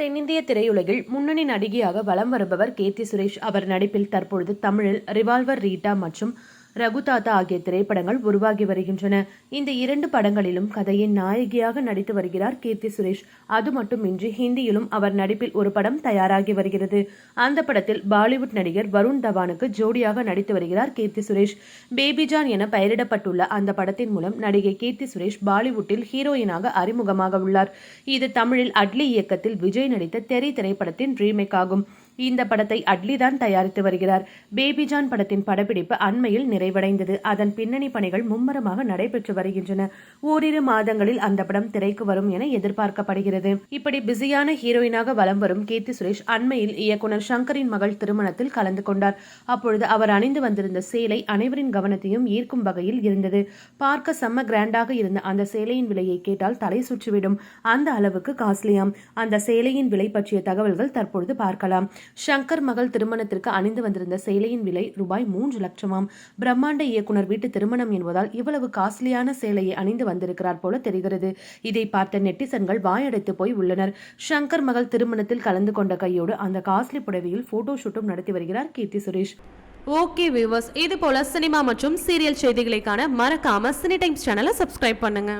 தென்னிந்திய திரையுலகில் முன்னணி நடிகையாக வலம் வருபவர் கேத்தி சுரேஷ். அவர் நடிப்பில் தற்பொழுது தமிழில் ரிவால்வர் ரீட்டா மற்றும் ரகுதாத்தா ஆகிய திரைப்படங்கள் உருவாகி வருகின்றன. இந்த இரண்டு படங்களிலும் கதையின் நாயகியாக நடித்து வருகிறார் கீர்த்தி சுரேஷ். அது மட்டுமின்றி ஹிந்தியிலும் அவர் நடிப்பில் ஒரு படம் தயாராகி வருகிறது. அந்த படத்தில் பாலிவுட் நடிகர் வருண் தவானுக்கு ஜோடியாக நடித்து வருகிறார் கீர்த்தி சுரேஷ். பேபிஜான் என பெயரிடப்பட்டுள்ள அந்த படத்தின் மூலம் நடிகை கீர்த்தி சுரேஷ் பாலிவுட்டில் ஹீரோயினாக அறிமுகமாக உள்ளார். இது தமிழில் அட்லி இயக்கத்தில் விஜய் நடித்த தெரி திரைப்படத்தின் ரீமேக் ஆகும். இந்த படத்தை அட்லி தான் தயாரித்து வருகிறார். பேபிஜான் படத்தின் படப்பிடிப்பு அண்மையில் நிறைவடைந்தது. அதன் பின்னணி பணிகள் மும்மரமாக நடைபெற்று வருகின்றன. ஓரிரு மாதங்களில் அந்த படம் திரைக்கு வரும் என எதிர்பார்க்கப்படுகிறது. இப்படி பிஸியான ஹீரோயினாக வலம் வரும் கீர்த்தி சுரேஷ் அண்மையில் இயக்குனர் சங்கரின் மகள் திருமணத்தில் கலந்து கொண்டார். அப்பொழுது அவர் அணிந்து வந்திருந்த சேலை அனைவரின் கவனத்தையும் ஈர்க்கும் வகையில் இருந்தது. பார்க்க செம்ம கிராண்டாக இருந்த அந்த சேலையின் விலையை கேட்டால் தலை சுற்றிவிடும். அந்த அளவுக்கு காஸ்ட்லியாம். அந்த சேலையின் விலை பற்றிய தகவல்கள் தற்பொழுது பார்க்கலாம். ஷங்கர் மகள் திருமணத்திற்கு அணிந்து வந்திருந்த சேலையின் விலை ரூபாய் மூன்று லட்சமாம். பிரம்மாண்ட இயக்குனர் வீட்டு திருமணம் என்பதால் இவ்வளவு காஸ்ட்லியான சேலையை அணிந்து வந்திருக்கிறார் போல தெரிகிறது. இதை பார்த்த நெட்டிசன்கள் வாயடைத்து போய் உள்ளனர். ஷங்கர் மகள் திருமணத்தில் கலந்து கொண்ட கையோடு அந்த காஸ்ட்லி புடவையில் போட்டோ ஷூட்டும் நடத்தி வருகிறார் கீர்த்தி சுரேஷ். ஓகே வியூவர்ஸ் இது போல சினிமா மற்றும் சீரியல் செய்திகளை காண மறக்காம சினி டைம்ஸ் சேனலை சப்ஸ்கிரைப் பண்ணுங்க.